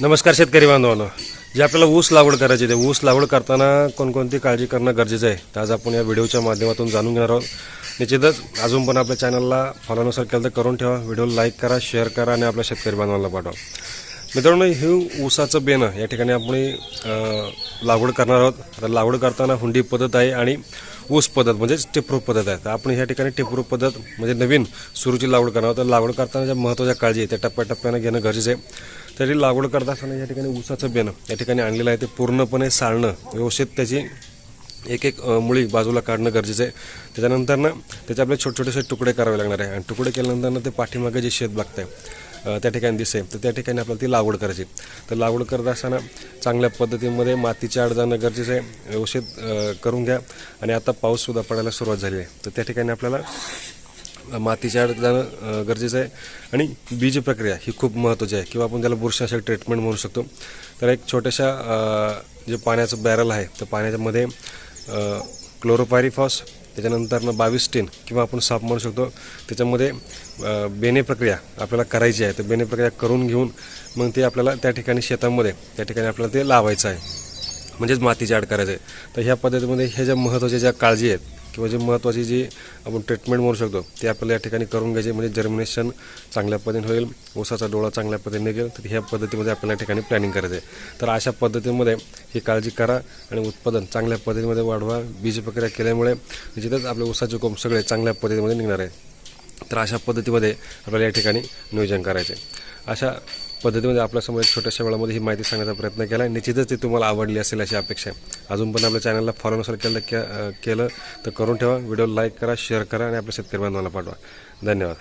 नमस्कार शेतकरी बांधवांनो. जे आपल्याला ऊस लागवड करायची आहे ते ऊस लागवड करताना कोणकोणती काळजी करणं गरजेचं आहे तर आज आपण या व्हिडिओच्या माध्यमातून जाणून घेणार आहोत. निश्चितच अजून पण आपल्या चॅनलला फॉलोनुसार केलं तर करून ठेवा. व्हिडिओ लाईक करा शेअर करा आणि आपल्या शेतकरी बांधवांना पाठवा. मित्रांनो हे ऊसाचं बेणं या ठिकाणी आपण लागवड करणार आहोत. आता लागवड करताना हुंडी पद्धत आहे आणि ऊस पद्धत म्हणजेच टिपरूप पद्धत आहे. तर आपण ह्या ठिकाणी टिपरूप पद्धत म्हणजे नवीन सुरूची लागवड करणार आहोत. तर लागवड करताना ज्या महत्त्वाच्या काळजी आहे त्या टप्प्याटप्प्यानं घेणं गरजेचं आहे. तरी लागवड करत असताना या ठिकाणी ऊसाचं बेणं या ठिकाणी आणलेलं आहे. ते पूर्णपणे साळणं व्यवस्थित त्याची एक एक मुळी बाजूला काढणं गरजेचं आहे. त्याच्यानंतर ना त्याचे आपले छोटे छोटेसे तुकडे करावे लागणार आहे. आणि तुकडे केल्यानंतर ना ते पाठीमागे जे शेत बघतंय त्या ठिकाणी दिसेल तर त्या ठिकाणी आपल्याला ती लागवड करायची. तर लागवड करत असताना चांगल्या पद्धतीमध्ये मातीची आड जाणं गरजेचं आहे. व्यवस्थित करून घ्या. आणि आता पाऊससुद्धा पडायला सुरुवात झाली आहे. तर त्या ठिकाणी आपल्याला मातीच्या आड जाणं गरजेचं आहे. आणि बीज प्रक्रिया ही खूप महत्त्वाची आहे. किंवा आपण त्याला बुरशासाठी ट्रीटमेंट म्हणू शकतो. तर एक छोट्याशा जे पाण्याचं बॅरल आहे तर पाण्याच्यामध्ये क्लोरोपायरिफॉस त्याच्यानंतर बावीस टेन किंवा आपण साप म्हणू शकतो. त्याच्यामध्ये बेने प्रक्रिया आपल्याला करायची आहे. तर बेने प्रक्रिया करून घेऊन मग ते आपल्याला त्या ठिकाणी शेतामध्ये त्या ठिकाणी आपल्याला ते लावायचं आहे. म्हणजेच मातीची आड करायचं आहे. तर ह्या पद्धतीमध्ये ह्या ज्या महत्त्वाच्या ज्या काळजी आहेत किंवा जी महत्त्वाची जी आपण ट्रीटमेंट म्हणू शकतो ते आपल्याला या ठिकाणी करून घ्यायचे. म्हणजे जर्मिनेशन चांगल्या पद्धतीने होईल ऊसाचा डोळा चांगल्या पद्धतीने निघेल तर ह्या पद्धतीमध्ये आपल्याला या ठिकाणी प्लॅनिंग करायचं आहे तर अशा पद्धतीमध्ये ही काळजी करा आणि उत्पादन चांगल्या पद्धतीमध्ये वाढवा. बीज प्रक्रिया केल्यामुळे जिथेच आपले ऊसाचे कोंब सगळे चांगल्या पद्धतीमध्ये निघणार आहे. तर अशा पद्धतीमध्ये आपल्याला या ठिकाणी नियोजन करायचे अशा पद्धतीमध्ये आपल्यासमोर एक छोट्याशा वेळामध्ये ही माहिती सांगण्याचा प्रयत्न केला. निश्चितच ती तुम्हाला आवडली असेल अशी अपेक्षा आहे. अजून पण आपल्या चॅनलला फॉलो नसेल केलं के- केलं तर करून ठेवा. व्हिडिओ लाईक करा शेअर करा आणि आपल्या शेतकरी बांधवांना पाठवा. धन्यवाद.